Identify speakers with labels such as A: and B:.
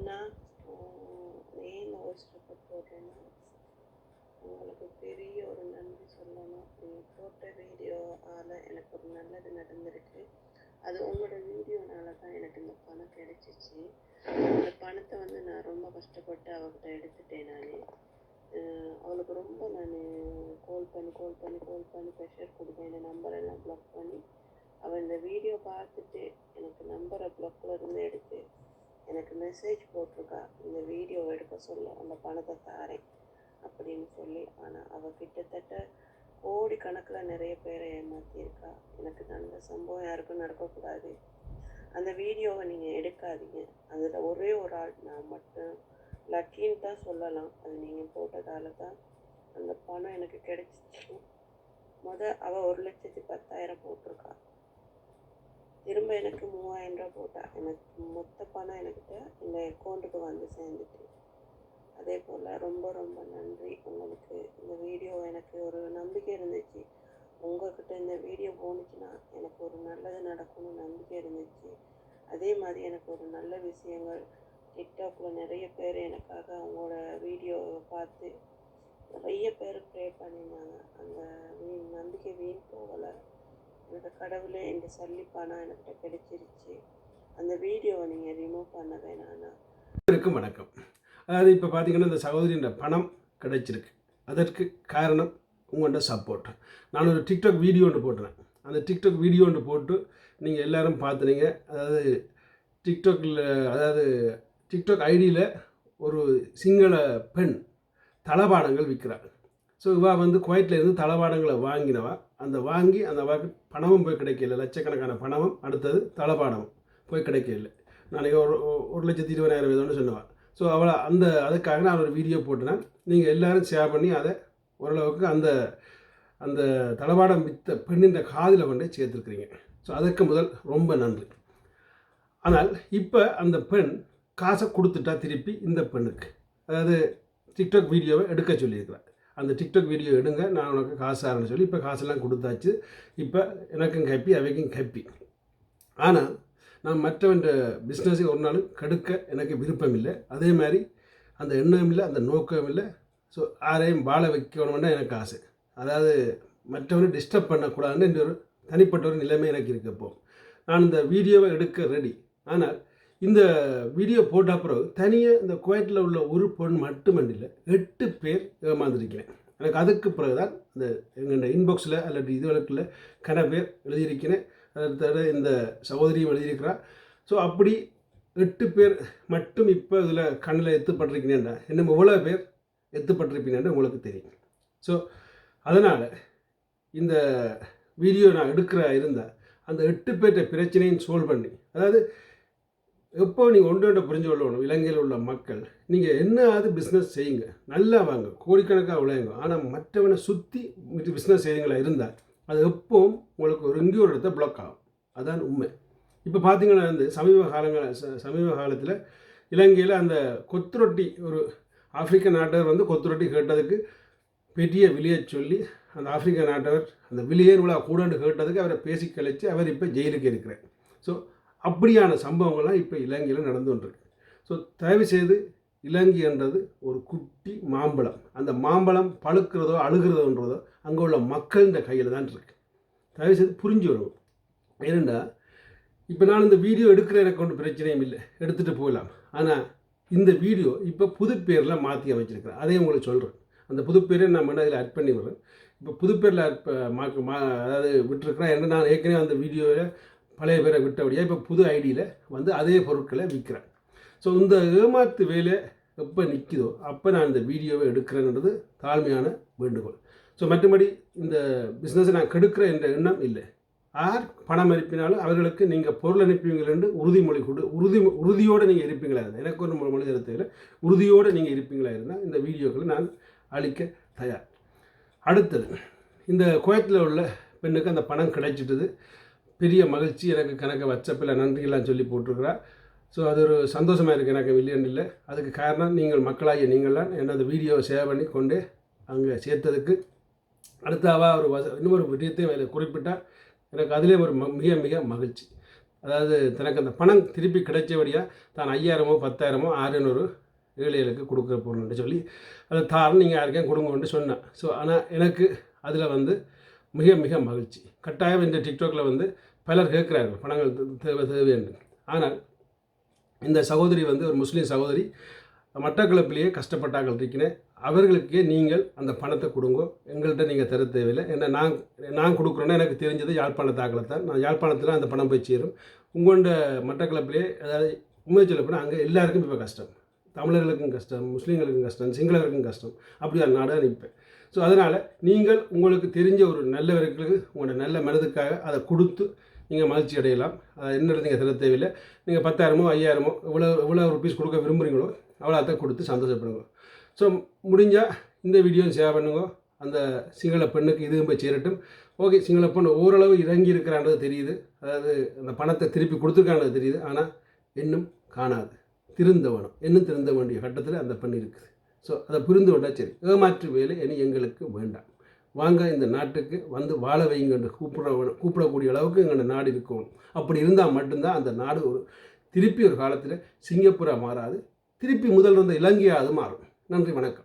A: அண்ணா ஏன் voice record போடுறேன்னா உங்களுக்கு பெரிய ஒரு நன்றி சொல்லணும். நீங்கள் போட்ட வீடியோவால் எனக்கு ஒரு நல்லது நடந்திருக்கு. அது உங்களோட வீடியோனால தான் எனக்கு இந்த பணம் கிடைச்சிச்சு. அந்த பணத்தை வந்து நான் ரொம்ப கஷ்டப்பட்டு அவகிட்ட எடுத்துட்டேன் நான். அவளுக்கு ரொம்ப நான் கால் பண்ணி கால் பண்ணி கால் பண்ணி ப்ரெஷர் கொடுத்தேன். இந்த நம்பரெல்லாம் ப்ளாக் பண்ணி அவள் இந்த வீடியோ பார்த்துட்டு எனக்கு நம்பரை ப்ளாக்ல இருந்து எடுத்து எனக்கு மெசேஜ் போட்டிருக்கா. இந்த வீடியோ எடுக்க சொல்ல அந்த பணத்தை தாரேன் அப்படின்னு சொல்லி. ஆனால் அவள் கிட்டத்தட்ட கோடி கணக்கில் நிறைய பேரை ஏமாற்றியிருக்கா எனக்கு நல்ல சம்பவம் யாருக்கும் நடக்கக்கூடாது. அந்த வீடியோவை நீங்கள் எடுக்காதீங்க. அதில் ஒரே ஒரு ஆள் நான் மட்டும். லக்கின்னு தான் சொல்லலாம். அது நீங்கள் போட்டதால தான் அந்த பணம் எனக்கு கிடைச்சிச்சு. முத அவள் ஒரு லட்சத்தி பத்தாயிரம் போட்டிருக்கா. திரும்ப எனக்கு மூவாயிரம் ரூபா போட்டா. எனக்கு மொத்த உங்கள் அக்கௌண்ட்டுக்கு வந்து சேர்ந்துட்டு. அதே போல் ரொம்ப ரொம்ப நன்றி. உங்களுக்கு இந்த வீடியோ எனக்கு ஒரு நம்பிக்கை இருந்துச்சு. உங்கள்கிட்ட இந்த வீடியோ போணுச்சுன்னா எனக்கு ஒரு நல்லது நடக்கும்னு நம்பிக்கை இருந்துச்சு. அதே மாதிரி எனக்கு ஒரு நல்ல விஷயங்கள் டிக்டாக்கில் நிறைய பேர் எனக்காக அவங்களோட வீடியோவை பார்த்து நிறைய பேர் ப்ரே பண்ணியிருந்தாங்க. அந்த வீண் நம்பிக்கை வீண் போகலை. எனக்கு கடவுளே இந்த சல்லி பணம் என்கிட்ட கிடைச்சிருச்சு. அந்த வீடியோவை நீங்கள் ரிமூவ் பண்ண வேணாம்னா
B: இருக்கும் வணக்கம். அதாவது இப்போ பார்த்தீங்கன்னா இந்த சகோதரியின் பணம் கிடைச்சிருக்கு. அதற்கு காரணம் உங்கள்கிட்ட சப்போர்ட் நான் ஒரு டிக்டாக் வீடியோ ஒன்று போடுறேன் அந்த டிக்டாக் வீடியோ ஒன்று போட்டு நீங்கள் எல்லோரும் பார்த்துனீங்க அதாவது டிக்டாக்ல அதாவது டிக்டாக் ஐடியில் ஒரு சிங்கள பெண் தளபாடங்கள் விற்கிறாள் ஸோ இவா வந்து குவைட்டில் இருந்து தளபாடங்களை வாங்கினவா? அந்த வாங்கி அந்த வாக்கு பணமும் போய் கிடைக்கல. லட்சக்கணக்கான பணமும் அடுத்தது தளபாடமும். போய் கிடைக்கல நாளைக்கு ஒரு ஒரு லட்சத்தி இருபதாயிரம் வீதம்னு சொன்னவா. ஸோ அவளை அந்த அதுக்காக நான் ஒரு வீடியோ போட்டேன் நீங்கள் எல்லாரும் ஷேர் பண்ணி அதை ஓரளவுக்கு அந்த அந்த தளவாடம் வித்த பெண்ணின் காதில் கொண்டு சேர்த்துருக்குறீங்க. ஸோ அதற்கு முதல் ரொம்ப நன்றி. ஆனால் இப்போ அந்த பெண் காசை கொடுத்துட்டா திருப்பி இந்த பெண்ணுக்கு. அதாவது டிக்டாக் வீடியோவை எடுக்க சொல்லியிருக்கிறேன் அந்த டிக்டாக் வீடியோ எடுங்க நான் உனக்கு காசு ஆரன்னு சொல்லி இப்போ காசெல்லாம் கொடுத்தாச்சு. இப்போ எனக்கும் கப்பி அவைக்கும் கப்பி. ஆனால் நான் மற்றவன் பிஸ்னஸை ஒரு நாள் கெடுக்க எனக்கு விருப்பம் இல்லை. அதே மாதிரி அந்த எண்ணம் இல்லை அந்த நோக்கம் இல்லை. ஸோ யாரையும் வாழ வைக்கணும்னா எனக்கு ஆசை. அதாவது மற்றவனை டிஸ்டர்ப் பண்ணக்கூடாதுன்னு என்ற ஒரு தனிப்பட்ட ஒரு நிலைமை எனக்கு இருக்கப்போ நான் இந்த வீடியோவை எடுக்க ரெடி ஆனால் இந்த வீடியோ போட்ட பிறகு தனியாக இந்த குவைட்டில் உள்ள ஒரு பொண்ணு மட்டுமண்டில்லை எட்டு பேர் ஏமாந்துருக்கிறேன். எனக்கு அதுக்கு பிறகு தான் இந்த எங்கள் இன்பாக்ஸில் அல்லது இதுகளுக்குள்ள கன பேர் எழுதியிருக்கிறேன். இந்த சகோதரியும் எழுதியிருக்கிறா ஸோ அப்படி எட்டு பேர் மட்டும் இப்போ இதில் கண்ணில் எத்துப்பட்டிருக்கிறேன்டா இன்னும் இவ்வளோ பேர் எத்துப்பட்டிருப்பீங்கன்னு உங்களுக்கு தெரியும். ஸோ அதனால் இந்த வீடியோ நான் எடுக்கிற இருந்தால் அந்த எட்டு பேர்கிட்ட பிரச்சனையும் சோல்வ் பண்ணி அதாவது எப்போ நீங்கள் ஒன்று ஒன்று புரிஞ்சு கொள்ளணும் இலங்கையில் உள்ள மக்கள் நீங்கள் என்னது பிஸ்னஸ் செய்யுங்க நல்லா வாங்க கோடிக்கணக்காக விளையுங்க ஆனால் மற்றவனை சுற்றி பிஸ்னஸ் செய்யுங்களா இருந்தால் அது எப்பவும் உங்களுக்கு ஒரு எங்கேயோ ஒரு இடத்த பிளாக் ஆகும். அதான் உண்மை. இப்போ பார்த்தீங்கன்னா வந்து சமீப காலங்கள் சமீப காலத்தில் இலங்கையில் அந்த கொத்துரொட்டி ஒரு ஆப்பிரிக்க நாட்டவர் வந்து கொத்துரொட்டி கேட்டதுக்கு பெரிய விலையை சொல்லி அந்த ஆப்பிரிக்க நாட்டவர் அந்த விலையேர் விழா கூடன்னு கேட்டதுக்கு அவரை பேசி கழித்து அவர் இப்போ ஜெயிலுக்கு இருக்கிறார். ஸோ அப்படியான சம்பவங்கள்லாம் இப்போ இலங்கையில் நடந்து கொண்டிருக்கு. ஸோ தயவு செய்து இலங்கைன்றது ஒரு குட்டி மாம்பழம். அந்த மாம்பழம் பழுக்கிறதோ அழுகிறதோன்றதோ அங்கே உள்ள மக்களின் கையில் தான் இருக்கு. தயவு செய்து புரிஞ்சு வரும் ஏனெண்டா இப்போ நான் இந்த வீடியோ எடுக்கிற எனக்கு ஒன்றும் பிரச்சனையும் இல்லை. எடுத்துகிட்டு போகலாம். ஆனால் இந்த வீடியோ இப்போ புது பேரில் மாற்றி அமைச்சிருக்கிறேன் அதையும் உங்களுக்கு சொல்கிறேன் அந்த புது பேரை நான் முன்னாடி அதில் ஆட் பண்ணி வரேன் இப்போ புது பேரில் ஆட் மா அதாவது விட்டுருக்கிறேன் ஏன்னா நான் ஏற்கனவே அந்த வீடியோவில் பழைய பேரை விட்டபடியாக இப்போ புது ஐடியில் வந்து அதே பொருட்களை விற்கிறேன். ஸோ இந்த ஏமாத்து வேலை எப்போ நிற்கிதோ அப்போ நான் இந்த வீடியோவை எடுக்கிறேன்றது தாழ்மையான வேண்டுகோள். ஸோ மற்றபடி இந்த பிஸ்னஸை நான் கெடுக்கிறேன் என்ற எண்ணம் இல்லை. யார் பணம் அனுப்பினாலும் அவர்களுக்கு நீங்கள் பொருள் அனுப்புவீங்கள் என்று உறுதிமொழி கொடு உறுதி உறுதியோடு நீங்கள் இருப்பீங்களா இருந்தால் எனக்கு ஒரு மொழி கருத்தில் உறுதியோடு நீங்கள் இருப்பீங்களா இருந்தால் இந்த வீடியோக்களை நான் அளிக்க தயார். அடுத்தது இந்த குவைத்தில் உள்ள பெண்ணுக்கு அந்த பணம் கிடைச்சிட்டது. பெரிய மகிழ்ச்சி எனக்கு கணக்கை வச்சப்பில் நன்றியெல்லாம் சொல்லி போட்டிருக்கிறா ஸோ அது ஒரு சந்தோஷமாக இருக்குது எனக்கு இல்லைன்னு இல்லை. அதுக்கு காரணம் நீங்கள் மக்களாகிய நீங்கள்லாம் என்னை அந்த வீடியோவை சேவ் பண்ணி கொண்டு அங்கே சேர்த்ததுக்கு அடுத்தாவா ஒரு வச இன்னொரு விடயத்தை அதில் குறிப்பிட்டால் எனக்கு அதிலே ஒரு ம- மிக மிக மகிழ்ச்சி. அதாவது தனக்கு அந்த பணம் திருப்பி கிடைச்சபடியாக தான் ஐயாயிரமோ பத்தாயிரமோ ஆறுநூறு ஏழைகளுக்கு கொடுக்க போகணுன்ட்டு சொல்லி அதை தாரம் நீங்கள் யாருக்கே கொடுங்கன்னு சொன்னேன் ஸோ ஆனால் எனக்கு அதில் வந்து மிக மிக மகிழ்ச்சி. கட்டாயம் இந்த டிக்டாக்ல வந்து பலர் கேட்குறார்கள் பணங்கள் தேவை தேவை என்று. ஆனால் இந்த சகோதரி வந்து ஒரு முஸ்லீம் சகோதரி மட்டக்களப்பிலேயே கஷ்டப்பட்டார்கள் இருக்கிறேன். அவர்களுக்கே நீங்கள் அந்த பணத்தை கொடுங்க. எங்கள்கிட்ட நீங்கள் தர தேவையில்லை. ஏன்னா நான் நான் கொடுக்குறேன்னா எனக்கு தெரிஞ்சது யாழ்ப்பாணத்தாக்களை தான். நான் யாழ்ப்பாணத்தில் அந்த பணம் போய் சேரும். உங்கள்கிட்ட மட்டக்களப்பிலே அதாவது உண்மை சொல்ல போனால் அங்கே எல்லாருக்கும் இப்போ கஷ்டம். தமிழர்களுக்கும் கஷ்டம் முஸ்லீம்களுக்கும் கஷ்டம் சிங்களருக்கும் கஷ்டம். அப்படி அந்த நாடாக நிற்பேன். ஸோ அதனால் நீங்கள் உங்களுக்கு தெரிஞ்ச ஒரு நல்லவர்களுக்கு உங்களோட நல்ல மனதுக்காக அதை கொடுத்து நீங்கள் மகிழ்ச்சி அடையலாம். அதை என்ன நீங்கள் தர தேவையில்லை. நீங்கள் பத்தாயிரமோ ஐயாயிரமோ இவ்வளோ எவ்வளோ ருபீஸ் கொடுக்க விரும்புகிறீங்களோ அவ்வளோ அதை கொடுத்து சந்தோஷப்படுங்க. ஸோ முடிஞ்சால் இந்த வீடியோ ஷேர் பண்ணுங்க. அந்த சிங்கள பெண்ணுக்கு இதுவும் போய் சேரட்டும். ஓகே சிங்கள பெண் ஓரளவு இறங்கி இருக்கிறான்றது தெரியுது. அதாவது அந்த பணத்தை திருப்பி கொடுத்துருக்கான்றது தெரியுது. ஆனால் இன்னும் காணாது. திருந்த வேணும் இன்னும் திருந்த வேண்டிய கட்டத்தில் அந்த பெண் இருக்குது. ஸோ அதை புரிந்து கொண்டா சரி. ஏமாற்று வேலை இனி எங்களுக்கு வேண்டாம். வாங்க இந்த நாட்டுக்கு வந்து வாழ வைங்கன்று கூப்பிட கூப்பிடக்கூடிய அளவுக்கு எங்களோட நாடு இருக்கணும். அப்படி இருந்தால் மட்டும்தான் அந்த நாடு ஒரு திருப்பி ஒரு காலத்தில் சிங்கப்பூராக மாறாது. திருப்பி முதல் இருந்த இலங்கையாக அது மாறும். நன்றி வணக்கம்.